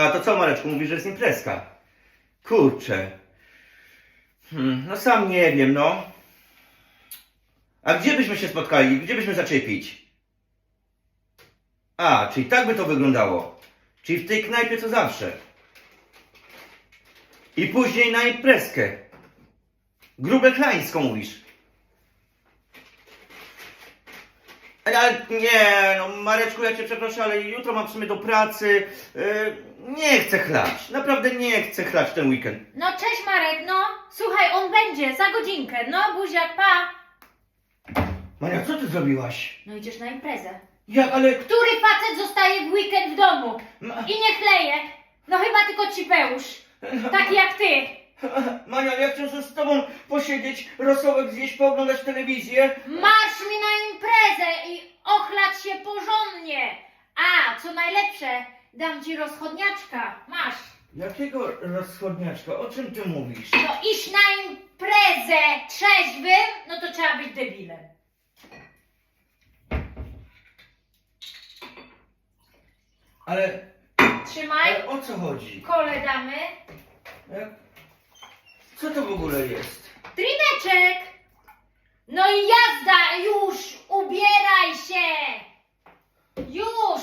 A to co, Mareczku, mówisz, że jest imprezka? Kurczę. Hmm, no sam nie wiem, no. A gdzie byśmy się spotkali? Gdzie byśmy zaczęli pić? A, czyli tak by to wyglądało. Czyli w tej knajpie co zawsze. I później na imprezkę. Grube Klańską mówisz. Ale nie, no Mareczku, ja cię przepraszam, ale jutro mam w sumie do pracy. Yy, nie chcę chlać. Naprawdę nie chcę chlać ten weekend. No cześć Marek, no. Słuchaj, on będzie za godzinkę. No buziak, pa. Maria, co ty zrobiłaś? No idziesz na imprezę. Jak, ale... Który facet zostaje w weekend w domu Ma... i nie chleje? No chyba tylko cipeusz. Taki jak ty. Mania, ja chcę z tobą posiedzieć, rosołek zjeść, pooglądać telewizję. Masz mi na imprezę i się porządnie. A, co najlepsze, dam ci rozchodniaczka. Masz. Jakiego rozchodniaczka? O czym ty mówisz? No iść na imprezę trzeźwym, no to trzeba być debilem. Ale, Trzymaj, ale o co chodzi? kole damy. Jak... Co to w ogóle jest? Trineczek! No i jazda! Już! Ubieraj się! Już!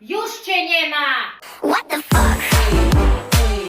Już cię nie ma!